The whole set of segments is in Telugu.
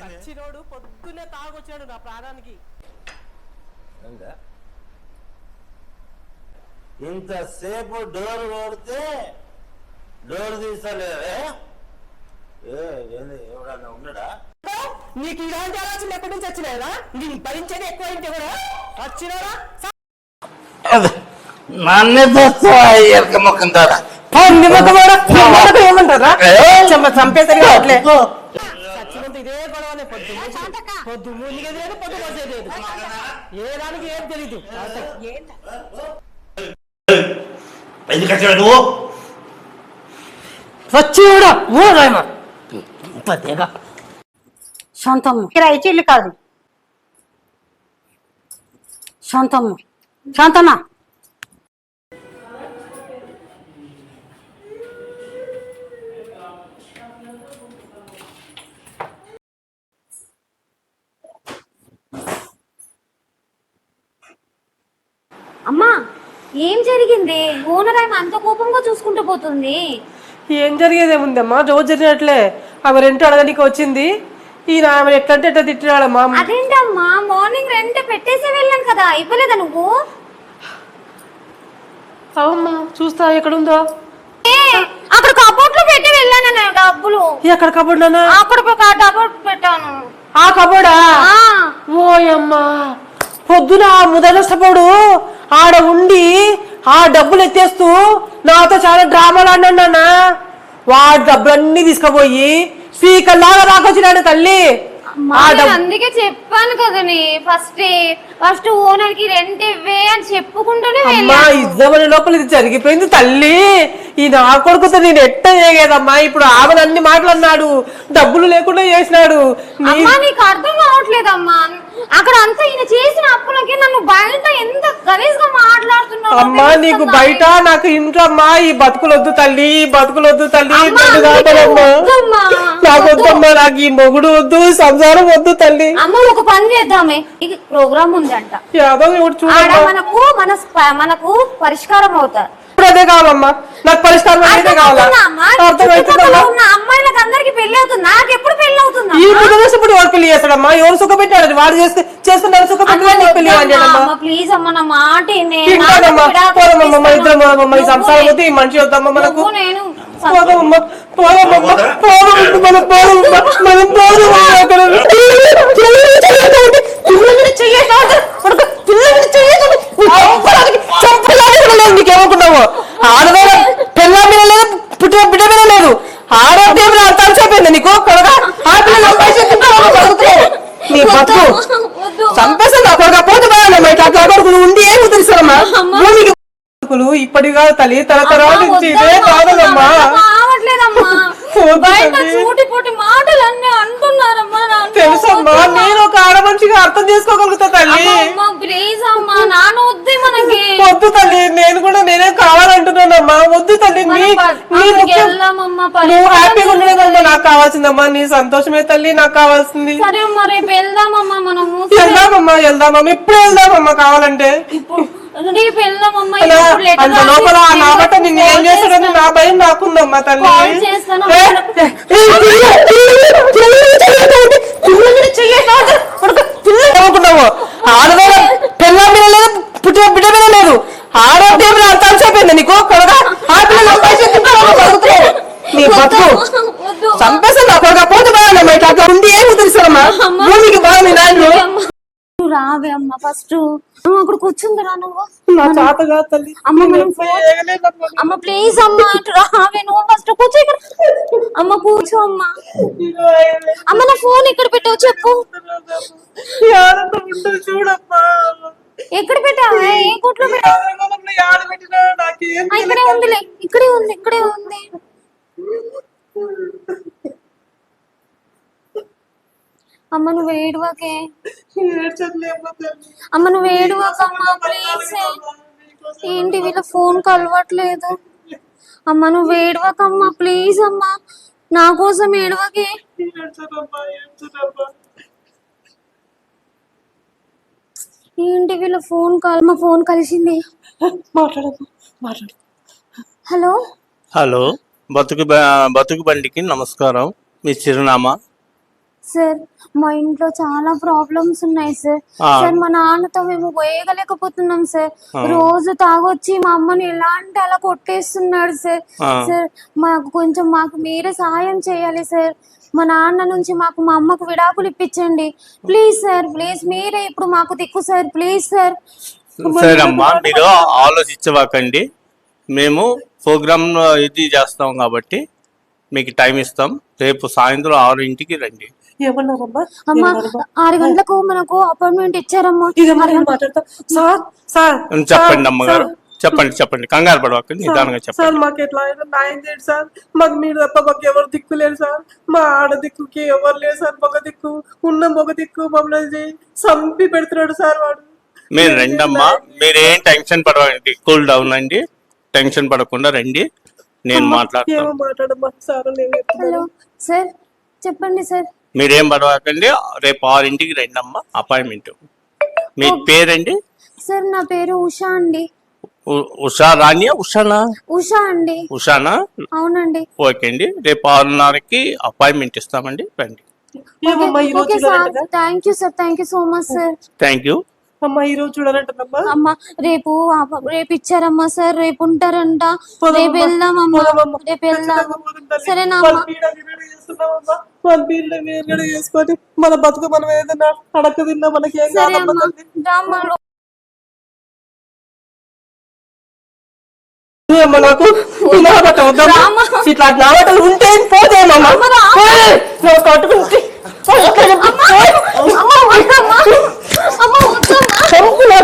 సచ్చినోడు పొద్దున్నే తాగొచ్చాడు నా ప్రాణానికి? ఇంతసేపు డోర్ కొడితే డోర్ తీసలేదే ఎవడన్నా ఉన్నాడా? నీకు ఇలాంటి ఆలోచన ఎక్కడి నుంచి వచ్చినాయరా? నేను భరించేది ఎక్కువ ఏంటి కూడా వచ్చినారా నన్నే తెస్తా ఎరక మొక్కం తారా ఏమంటారా ఏ? చంపేసరి అట్లే చచ్చినంత ఇదే గొడవనే పొద్దు పొద్దు మూలిగేది లేదు పొద్దు పోసేది లేదు ఏ దానికి ఏం తెలీదు. ఎందుకు వచ్చాడు నువ్వు? వచ్చి కూడా ఊరాయమా పదేగా శాంతమ్మ ఇక్కడ ఇచ్చిల్లు కాదు. శాంతమ్మ అమ్మా ఏం జరిగింది? ఓనర్ ఆమె అంత కోపంగా చూసుకుంటూ పోతుంది. ఏం జరిగేదేముందమ్మా? రోజు జరిగినట్లే. ఆమె రెంట్ అడగడానికి వచ్చింది. ఈయన ఆమె ఎట్లంటే ఎట్లా తిట్టినాడమ్మా అదేంటమ్మా మార్నింగ్ రెంట్ పెట్టేసి వెళ్ళాను కదా ఇవ్వలేదా నువ్వు? అవుమ్మా చూస్తా ఎక్కడుందో? ఏ, అక్కడ కబోర్డ్లో పెట్టి వెళ్ళాను నేను డబ్బులు ఎక్కడ కబోర్డ్ అక్కడ డబ్బులు పెట్టాను. ఆ కబోర్డా? ఆ, ఓయమ్మా పొద్దున ఆ ముదనష్టపోడు ఆడ ఉండి ఆ డబ్బులు ఎత్తేస్తూ నాతో చాలా డ్రామాలు ఆడినాడు నాన్న. వాడు డబ్బులన్నీ తీసుకుపోయి స్పీకర్ లాగా రాకొచ్చినాడు తల్లి. అందుకే చెప్పాను కదా ఫస్ట్ ఫస్ట్ ఓనర్కి రెంట్ ఇవ్వే అని చెప్పుకుంటూనే ఇద్దమని లోపల ఇది జరిగిపోయింది తల్లి. ఈ నా కొడుకుతో నేను ఎట్ట చేయగేదమ్మా ఇప్పుడు ఆమెను అన్ని మాటలన్నాడు డబ్బులు లేకుండా చేసినాడు. నీకు అర్థం కావట్లేదమ్మా. అక్కడ అంతా ఈయన చేసిన అప్పులకి నన్ను బయట ఎంత గలీజ్గా మాట్లాడుతున్నావు అమ్మా నీకు బయట నాకు ఇంట్లో అమ్మా ఈ బతుకులొద్దు తల్లి ఈ బతుకులొద్దు తల్లి. నాకు వద్దమ్మా. నాకు ఈ మొగుడు వద్దు సంసారం వద్దు తల్లి. అమ్మ ఒక పని చేద్దామే. ఇది ప్రోగ్రామ్ ఉందంట. ఆడ మనకు మన మనకు పరిష్కారం అవుతారు. ఇప్పుడు అదే కావాలమ్మా. నాకు పరిష్కారం అయితే కావాలా? అర్థమవుతుందమ్మా? అమ్మాయిలకు అందరికి పెళ్ళి అవుతుంది. నాకు ఎప్పుడు ఈ ముద్ర ఇప్పుడు ఎవరు పెళ్ళి చేస్తాడమ్మా ఎవరు సుఖపెట్టాడు వాడు చేస్తే చేస్తున్నాడు సుఖపెట్టాడు నీకు పెళ్ళి అంటాడమ్మా ప్లీజ్ అమ్మ నా మాట వినే. తింటానమ్మా నాకు విడాకులు పోదమ్మా మన ఇద్దరం ఈ సంసారం వద్దు ఈ మనిషి వద్దమ్మా మనకు నువ్వు నేను పోదమ్మా పోదమ్మా పోదమ్మా మనం పోదమ్మా మనం పోదమ్మా అక్కడ పిల్లల్ని చెయ్యకండి పిల్లల్ని చెయ్యకండి చంపడానికి నీకేమనుకున్నావు ఆడదాని పిల్ల మీద లేదు పుట్టిన బిడ్డ మీద లేదు ఆడదే మీద అర్థం చెప్పింది నీకు కొడగా ఆ పిల్లలు అమ్మాయి చెప్పింది నీ బతుకు వద్దు. చంపేస్తాను నా కొడుకు పోతే బాగా ఇట్లా అట్లా కొడుకులు ఉండి ఏమి తెలుసమ్మా భూమికి కొడుకులు ఇప్పటి కాదు తల్లి తరతరాల నుంచి ఇదే నాన్న. తెలుసమ్మా. నేను ఒక ఆడ మనిషిగా అర్థం చేసుకోగలుగుతా తల్లి. అమ్మా, అమ్మా ప్లీజ్ అమ్మా నాన్న వద్దు తల్లి నేను కూడా నేనే కావాలంటున్నానమ్మా. వద్దు తల్లి నువ్వు హ్యాపీగా ఉండలేదమ్మా చూడాలి. నాకు కావాల్సిందమ్మా. నీ సంతోషమే తల్లి నాకు కావాల్సింది. వెళ్దామమ్మా వెళ్దామమ్మా ఇప్పుడు వెళ్దామమ్మా కావాలంటే. అంత లోపల నా నేను నిన్ను ఏం చేస్తాడని. నా భయం నాకుందమ్మా తల్లి ఏ, ఏ, పిల్ల, మీద లేదు పుట్టిన బిడ్డ మీద లేదు ఆడదే అర్థం చెప్పింది నీకు కొడగా ఆ పిల్లలు బతుకుతారు నీ బతుకు వద్దు. చంపేస్తాను నా కొడుకు పోతే బాగా ఇట్లా ఉంది ఏమి తెలుసమ్మా అమ్మా. భూమికి బాగా మీ నాయన అమ్మా. నువ్వు రావే అమ్మ ఫస్ట్ నువ్వు అక్కడ కూర్చుందిరా నువ్వు. నా చేత కాదు తల్లి. అమ్మ మనం చేయలేనమ్మా. అమ్మ ప్లీజ్ అమ్మ అటు రావే నువ్వు ఫస్ట్ కూర్చో ఇక్కడ అమ్మ కూర్చో అమ్మ. అమ్మ నా ఫోన్ ఇక్కడ పెట్టావు చెప్పు. ఉండదు చూడమ్మా. ఎక్కడ పెట్టావే? ఏ కోట్లో పెట్టావు? ఆడగొలంలో యాడ పెట్టినా? నాకేం ఆ, ఇక్కడే ఉందిలే. ఇక్కడే ఉంది ఇక్కడే ఉంది. అమ్మ నువ్వు ఏడువాకే. అమ్మ నువ్వు ఏడువాకమ్మా ప్లీజ్ ఏంటి వీళ్ళ ఫోన్ కలవట్లేదు? అమ్మ నువ్వు ఏడవకమ్మా ప్లీజ్ అమ్మా. నా కోసం ఏడవకే. ఏంటి వీళ్ళ ఫోన్ కాల్ మా ఫోన్ కలిసింది. మాట్లాడమ్మా మాట్లాడు హలో? హలో బతుకు బతుకు బండికి నమస్కారం. మీ చిరునామా? సార్ మా ఇంట్లో చాలా ప్రాబ్లమ్స్ ఉన్నాయి సార్. సార్ మా నాన్నతో మేము వేయగలేకపోతున్నాం సార్. రోజు తాగొచ్చి మా అమ్మని ఎలా అంటే అలా కొట్టేస్తున్నాడు సార్. సార్ మాకు కొంచెం మాకు మీరే సహాయం చేయాలి సార్. మా నాన్న నుంచి మాకు మా అమ్మకు విడాకులు ఇప్పించండి. ప్లీజ్ సార్ ప్లీజ్ మీరే ఇప్పుడు మాకు దిక్కు సార్. Please sir. సరే అమ్మా మీరు ఆలోచించవాకండి. మేము ప్రోగ్రామ్ ఇది చేస్తాం కాబట్టి మీకు టైం ఇస్తాం. రేపు సాయంత్రం ఆరింటికి రండి. ఏమన్నారమ్మా? అమ్మా ఏమన్నారమ్మా? ఆరు గంటలకు మనకు అపాయింట్మెంట్ ఇచ్చారమ్మా. మాట్లాడతా. సార్ సార్ చెప్పండి సార్, అమ్మగారు. సార్, చెప్పండి చెప్పండి. కంగారు పడవకండి నిదానంగా సార్ చెప్పండి. మాకు ఎట్లా అయినా న్యాయం చేయండి సార్. మాకు మీరు తప్ప మాకు ఎవరు దిక్కు లేరు సార్. మా ఆడ దిక్కుకి ఎవరు లేరు సార్. మగ దిక్కు ఉన్న మగ దిక్కు మమ్మల్ని చంపి పెడుతున్నాడు సార్ వాడు. మీరు రండి అమ్మా మీరేం టెన్షన్ పడవండి కూల్ డౌన్ అండి. టెన్షన్ పడకుండా రండి. నేను ఏమో మాట్లాడతాను సార్ సార్ చెప్పండి సార్. మీరేం పడవకండి రేపు ఆరింటికి రండి అమ్మా అపాయింట్మెంట్. మీ పేరండి? సార్ నా పేరు ఉషా అండి. ఉషా రాణియా ఉషానా? ఉషా అండి. ఉషానా? అవునండి. ఓకే అండి. రేపు ఆరున్నరకి అపాయింట్మెంట్ ఇస్తామండి రండి. Thank you sir. Thank you so much sir. Thank you. అమ్మా ఈ రోజు చూడాలంటదమ్మా అమ్మా రేపు ఆ- రేపు ఇచ్చారమ్మా సార్ రేపు ఉంటారంట. రేపు వెళ్దామమ్మా రేపు వెళ్దాం. సరేనా అమ్మా? మన పీరియడ్ వేరుగడ చేసుకొని మన బతుకు మనం ఏదైనా అడక తిన్నా మనకి ఏం సరే కాదమ్మా అమ్మా. తల్లి. రామ్మా. ఏమ్మా నాకు ఈ నాటకం వద్దమ్మా. రామా. ఇట్లా నాటకాలు ఉంటే పోదేమమ్మా నువ్వు కట్టుకుంటే అమ్మా. వద్దమ్మా అమ్మా వద్దమ్మా. చంపు నా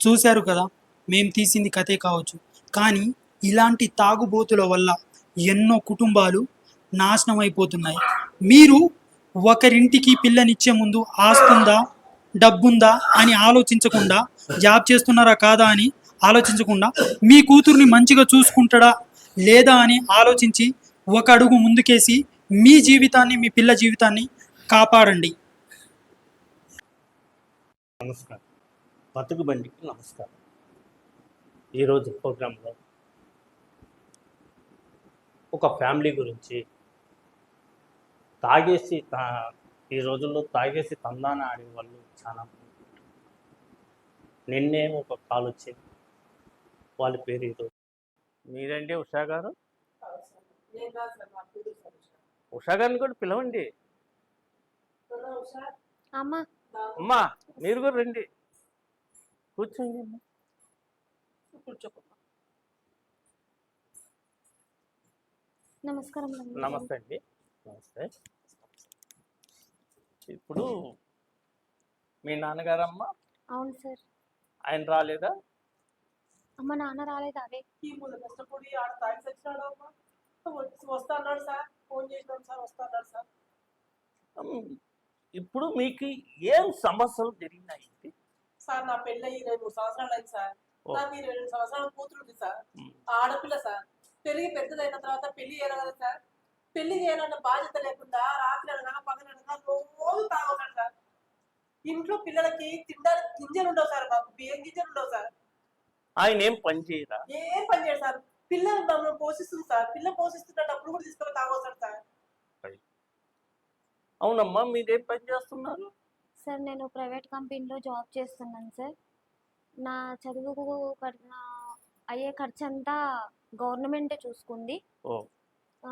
చూశారు కదా మేం తీసింది కథే కావచ్చు. కానీ ఇలాంటి తాగుబోతుల వల్ల ఎన్నో కుటుంబాలు నాశనం అయిపోతున్నాయి మీరు ఒకరింటికి పిల్లనిచ్చే ముందు ఆస్తుందా డబ్బుందా అని ఆలోచించకుండా జాబ్ చేస్తున్నారా కాదా అని ఆలోచించకుండా మీ కూతుర్ని మంచిగా చూసుకుంటాడా లేదా అని ఆలోచించి ఒక అడుగు ముందుకేసి మీ జీవితాన్ని మీ పిల్ల జీవితాన్ని కాపాడండి. నమస్కారం. బతుకు బండికి నమస్కారం. ఈరోజు ప్రోగ్రాంలో ఒక ఫ్యామిలీ గురించి తాగేసి తా ఈ రోజుల్లో తాగేసి తందాన ఆడే వాళ్ళు చాలా నిన్నే ఒక కాల్ వచ్చింది. వాళ్ళ పేరు ఈరోజు మీరండి ఉషా గారు? ఉషా గారిని కూడా పిలవండి. అమ్మా. అమ్మా మీరు కూడా రండి. కూర్చోండి అమ్మా. నమస్కారం. నమస్తే అండి. నమస్తే. ఇప్పుడు మీ నాన్నగారమ్మ? అవును సార్. ఆయన రాలేదా? అమ్మ నాన్న రాలేదా? అదే. ఈ ముందు కష్టపడి ఆడ తాగి చచ్చినాడు అమ్మా. వచ్చి- వస్తా అన్నాడు సార్. ఫోన్ చేసినాం సార్ వస్తా అన్నాడు సార్ ఇప్పుడు మీకు ఏం సమస్యలు జరిగినాయి సార్ నా పెళ్ళి ఇరవై మూడు సంవత్సరాలు అయింది సార్. నాకు ఇరవై రెండు సంవత్సరాల కూతురు ఉంది సార్ ఆడపిల్ల సార్. పెరిగి పెద్దదైన తర్వాత పెళ్ళి చేయాలి కదా సార్. పెళ్ళి చేయాలన్న బాధ్యత లేకుండా రాత్రి అనగా పగలనగా రోజు తాగుతాడు సార్. ఇంట్లో పిల్లలకి తినడానికి గింజలు ఉండవు సార్ మాకు. బియ్యం గింజలు ఉండవు సార్. ఆయన ఏం పని చేయరా? ఏం పని చేయడు సార్. పిల్లలు మమ్మల్ని పోషిస్తుంది సార్. పిల్ల పోషిస్తున్నప్పుడు కూడా తీసుకొని తాగొస్తాడు సార్. అవునమ్మా మీరేం పని చేస్తున్నారు? సార్ నేను ప్రైవేట్ కంపెనీలో జాబ్ చేస్తున్నాను సార్. నా చదువుకు అయ్యే ఖర్చు అంతా గవర్నమెంటే చూసుకుంది. ఓ. ఆ,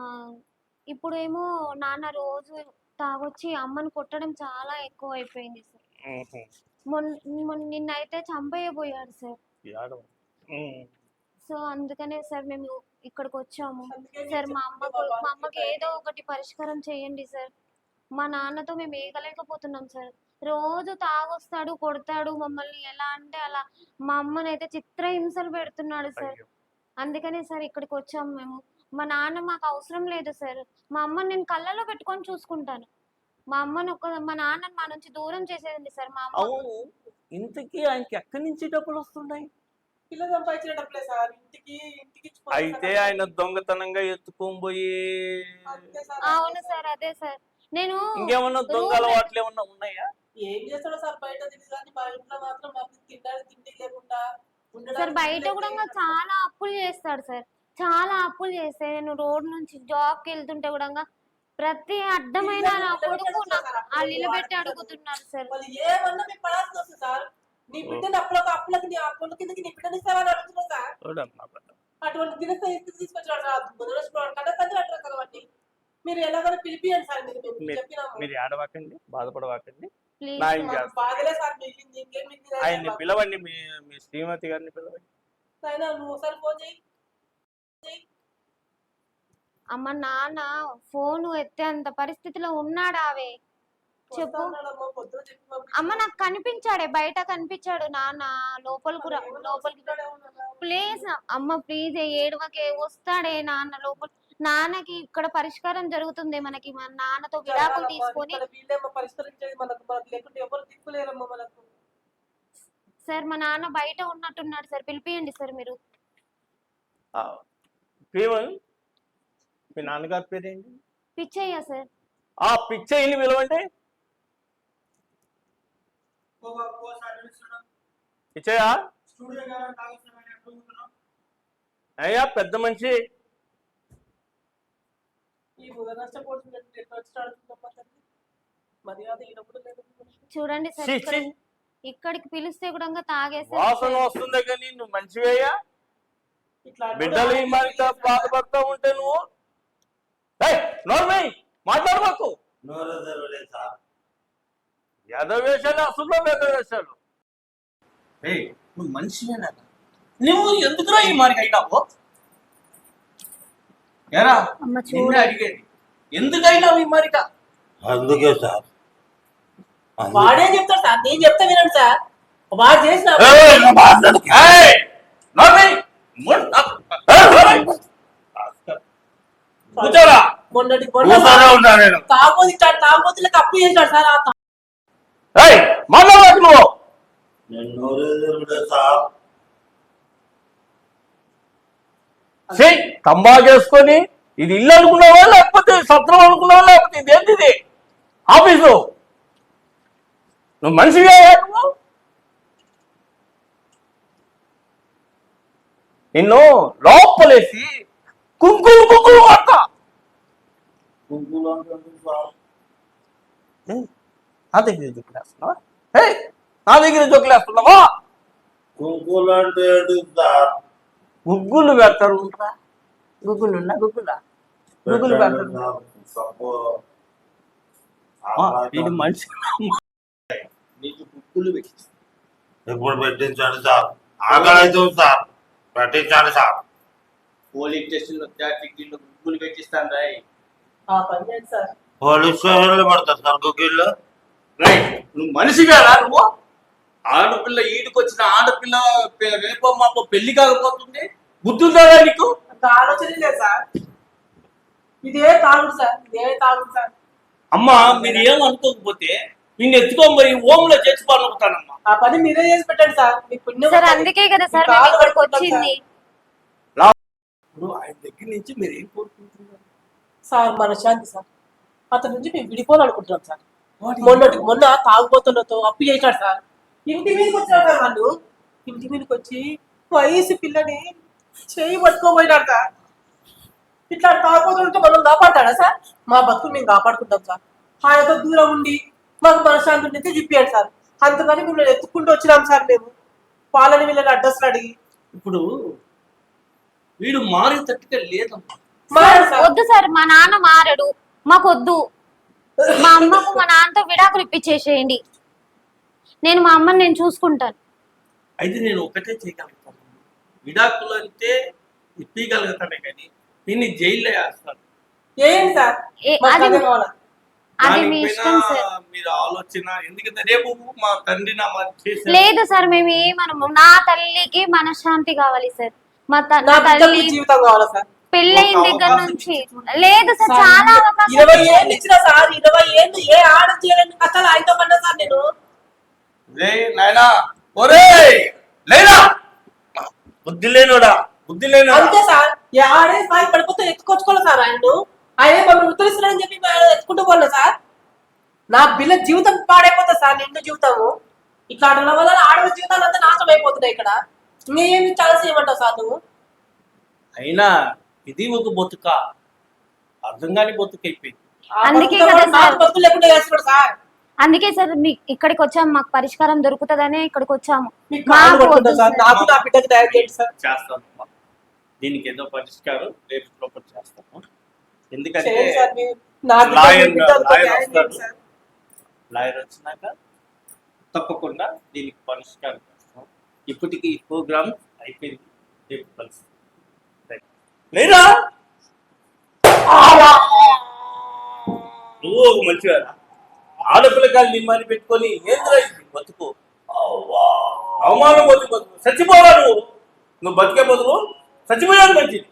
ఇప్పుడేమో నాన్న రోజు తాగొచ్చి అమ్మని కొట్టడం చాలా ఎక్కువ అయిపోయింది సార్ మొన్న నిన్నైతే చంపేయబోయాడు సార్. సో అందుకనే సార్ మేము ఇక్కడికి వచ్చాము. సార్ మా బాబా, మా అమ్మకి ఏదో ఒకటి పరిష్కారం చేయండి సార్. మా నాన్నతో మేము ఏగలేకపోతున్నాం సార్. రోజు తాగొస్తాడు కొడతాడు మమ్మల్ని ఎలా అంటే అలా. మా అమ్మని అయితే చిత్రహింసలు పెడుతున్నాడు సార్. అందుకనే సార్ ఇక్కడికి వచ్చాము మేము. మా నాన్న మాకు అవసరం లేదు సార్. మా అమ్మని నేను కళ్ళలో పెట్టుకొని చూసుకుంటాను. మా అమ్మని ఒక మా నాన్నని మా నుంచి దూరం చేసేదండి సార్ మా అమ్మ. అవును ఇంతకీ ఆయనకి ఎక్కడి నుంచి డబ్బులు వస్తున్నాయి? పిల్ల సంపాదించిన డబ్బులే సార్. ఇంటికి ఇంటికి అయితే. ఆయన దొంగతనంగా ఎత్తుకొని పోయి అవును సార్. అదే సార్. నేను ఇంకేమన్నా దొంగ అలవాట్లు ఏమన్నా ఉన్నాయా? ఏం చేస్తాడో సార్ బయట తిరిగి మా ఇంట్లో మాత్రం మాకు తిండి లేకుండా సార్ బయట కూడా చాలా అప్పులు చేస్తాడు సార్. చాలా అప్పులు చేస్తే నేను రోడ్ నుంచి జాబ్కి వెళ్తుంటే కూడా ప్రతి అడ్డమైన నా కొడుకు నిలబెట్టి అడుగుతున్నారు సార్. ఏమన్నా మీకు పడాల్సి వస్తుంది సార్. నీ బిడ్డని అప్పులకు అప్పులకి నీ అప్పుల కిందకి నీ బిడ్డని ఇస్తామని అడుగుతున్నా సార్? చూడమ్మా బిడ్డ. అటువంటి దినస్థ తీసుకొచ్చాడు తండ్రి అంటారు కాబట్టి మీరు ఎలాగైనా పిలిపియండి సార్ మీరు మీరు చెప్పినాము. మీరు ఏడవాకండి బాధపడవాకండి. ప్లీజ్ న్యాయం మాకు చేస్తాను బాధలే సార్ మిగిలింది ఇంకేం మిగిలింది ఆయన్ని పిలవండి మీ మీ శ్రీమతి గారిని పిలవండి. అయినా నువ్వు ఒకసారి ఫోన్ చేయి అమ్మ నాన్న ఫోన్ ఎత్తేంత పరిస్థితిలో ఉన్నాడావే? చెప్పు. అమ్మ నాకు కనిపించాడే బయట కనిపించాడు నాన్న. లోపలికి రా లోపలికి? ప్లీజ్ అమ్మ ప్లీజ్ ఏడవకే వస్తాడే నాన్న లోపల. నాన్నకి ఇక్కడ పరిష్కారం జరుగుతుంది మనకి మన నాన్నతో విడాకులు తీసుకొని. సార్ మా నాన్న బయట ఉన్నట్టున్నాడు సార్ పిలిపియండి సార్ మీరు. మీ నాన్నగారి పేరేంటి? పిచ్చయ్య సార్. ఆ పిచ్చయ్యని పిలవండి పిచ్చయ్య స్టూడియో గారు తాగుతున్నామని అడుగుతున్నాం అయ్యా పెద్ద మనిషి ఈ నష్టపోతుంది ఎట్లా వచ్చి అడుగుతుందమ్మా తల్లి మర్యాద ఈడప్పుడు లేదు. చూడండి. ఇక్కడికి పిలిస్తే కూడా తాగేసారు వాసన వస్తుంది కానీ నువ్వు మంచివయ్యా ఇట్లా బిడ్డలు బాధపడతా ఉంటే నువ్వు? నోర్మై మాట్లాడబాకు నోరు సార్. యదవేశాలు అసలు వేషాలు ఏయ్ నువ్వు మనిషివేనా నువ్వు ఎందుకురా ఈ మారికి అయినావు? నిన్నే చూడు. అడిగేది. ఎందుకైనావు ఈ మారిక అందుకే సార్. వాడే చెప్తాడు సార్? నేను చెప్తా వినండి సార్. వాడు చేసిన మొన్నటి మొన్న కూర్చొనే ఉన్నా నేను? తాగోదు ఇచ్చాడు తాగోతులకు అప్పు చేశాడు సార్ ఏయ్ మాట్లాడబాకు నువ్వు. తంబాకేసుకొని ఇది ఇల్లు అనుకున్నావా లేకపోతే సత్రం అనుకున్నావా లేకపోతే ఇది ఏంటిది ఆఫీసు. నువ్వు మనిషిగా నువ్వు? నిన్ను లోపలేసి కుంకులు కుంకులు కొడతా. నా దగ్గర జోకులేస్తున్నావా ఏయ్, నా దగ్గర జోకులేస్తున్నావా కుంకులు అంటే గుగ్గులు పెడతారు గుగ్గులు ఉన్నా గుగ్గులా? గుగ్గులు పెడతారు. మనిషి నీకు బుక్కులు పెట్టి ఇప్పుడు పెట్టించండి సార్? ఆకలి సార్. పెట్టించండి సార్. పోలీస్ స్టేషన్లో టికెట్లు బుక్కులు పెట్టిస్తాను రాయ్ పోలీస్ స్టేషన్లో పడతారు సార్ గుగ్గిళ్ళు రై నువ్వు మనిషివేరా నువ్వు? ఆడపిల్ల ఈడికి వచ్చిన ఆడపిల్ల రేపో మాపో పెళ్ళి కాకపోతుంది? బుద్ధి ఉందా నీకు? అంత ఆలోచన లేదు సార్. ఇదే తాగుడు సార్ ఇదే తాగుడు సార్. అమ్మ మీరు ఏమనుకోకపోతే నిన్ను ఎత్తుకొని పోయి ఓంలో చేసి పనుకుతానమ్మా ఆ పని మీరే చేసి పెట్టండి సార్. మీకు పుణ్యం సార్ వస్తుంది. అందుకే కదా సార్ మీకు మేము కాలు ఇక్కడికి పట్టుకుంటాం వచ్చింది. ఇప్పుడు ఆయన దగ్గర నుంచి మీరు ఏం కోరుకుంటున్నారు? సార్ మన శాంతి సార్. అతని నుంచి మేము విడిపోవాలనుకుంటున్నాం సార్. మొన్నటి మొన్న తాగుబోతున్నతో అప్పు చేశాడు సార్. ఇంటి మీదకి వచ్చాడు సార్ వాళ్ళు. ఇంటి మీదకి వచ్చి వయసు పిల్లని చేయి పట్టుకోబోయినాడు సార్. ఇట్లా తాగుబోతుంటే మనం కాపాడతాడా సార్? మా బతుకులు మేము కాపాడుకుంటాం సార్. ఆయనతో దూరం ఉండి మాకు మనశ్శాంతి ఉంటే చెప్పాడు సార్. అందుకని మిమ్మల్ని ఎత్తుకుంటూ వచ్చినాం సార్ మేము. వాళ్ళని వీళ్ళని అడ్రస్లు అడిగి. ఇప్పుడు వీడు మారేటట్టుగా లేదమ్మా మారాడు సార్ వద్దు సార్ మా నాన్న మారడు. మాకు వద్దు మా అమ్మకు మా నాన్నతో విడాకులు ఇప్పించేసేయండి నేను మా అమ్మని నేను చూసుకుంటాను. అయితే నేను ఒకటే చేయగలుగుతాను. విడాకులు అంటే ఇప్పగలుగుతానే కానీ దీన్ని జైల్లో వేస్తాను. ఏంటి సార్? ఏ- మాకు అది అదే కావాలా? అది మీ దానిపైన ఇష్టం సార్. మీరు ఆలోచన ఎందుకంటే రేపు మా తండ్రి నా మాట చేశారు లేదు సార్ మేము ఏమనము. నా తల్లికి మనశ్శాంతి కావాలి సార్. మా త- నా నా బిడ్డకి తల్లి జీవితం కావాలా సార్? పెళ్ళయిన ఒక దగ్గర నుంచి. లేదు సార్ చాలా అవకాశం ఇరవై ఏళ్ళు ఇచ్చిన సార్ ఇరవై ఏళ్ళు ఏ ఆడ చేయలేని కష్టాలు ఆయనతో పడ్డా సార్ నేను? రే నాయనా. ఒరే లేనా. బుద్ధి లేనుడా? బుద్ధి లేనుడా? అంతే సార్. ఏ ఆడే స్థాయి పడిపోతే ఎత్తుకొచ్చుకోవాలి సార్ ఆయన ఆయన మమ్మల్ని ఉత్తరిస్తున్నాడని చెప్పి ఎత్తుకుంటూ పోలే సార్. నా పిల్ల జీవితం పాడైపోతుంది సార్ నిండు జీవితము. ఇట్లాంటి వల్ల ఆడవ జీవితాలు అంతా నాశనం అయిపోతున్నాయి ఇక్కడ. నేను ఛాన్స్ ఇవ్వమంటావు సార్ నువ్వు? అయినా ఇది ఒక బతుక అర్థం కాని బతుకు అయిపోయింది అందుకే కదా సార్. బతుకులు లేకుండా చేస్తున్నాడు సార్ అందుకే సార్ మీ ఇక్కడికి వచ్చాము మాకు పరిష్కారం దొరుకుతుందనే ఇక్కడికి వచ్చాము మీకు కాళ్ళు మాకు పట్టుకుంటా వద్దు సార్ సార్. నాకు నా బిడ్డకి న్యాయం చేయండి సార్ చేస్తాను అమ్మా. దీనికి ఏదో పరిష్కారం రేపు లోపల చేస్తాము ఎందుకంటే చేయండి సార్ మీరు. నా బిడ్డ లాయర్ బిడ్డకు లాయర్ చేయండి వస్తాడు. సార్. లాయర్ వచ్చినాక తప్పకుండా దీనికి పరిష్కారం చేస్తాం ఇప్పటికి ఈ ప్రోగ్రామ్ అయిపోయింది రేపు కలుస్తాం లేరా నువ్వు ఒక మంచిగా ఆడపిల్లకాయలు నిమ్మని పెట్టుకొని ఏంద్రా ఇది? బతుకు. అవ్వా. అవమానం బతుకు బతుకు. చచ్చిపోవా నువ్వు? నువ్వు బతికే బదులు చచ్చిపోయాడు మంచిది.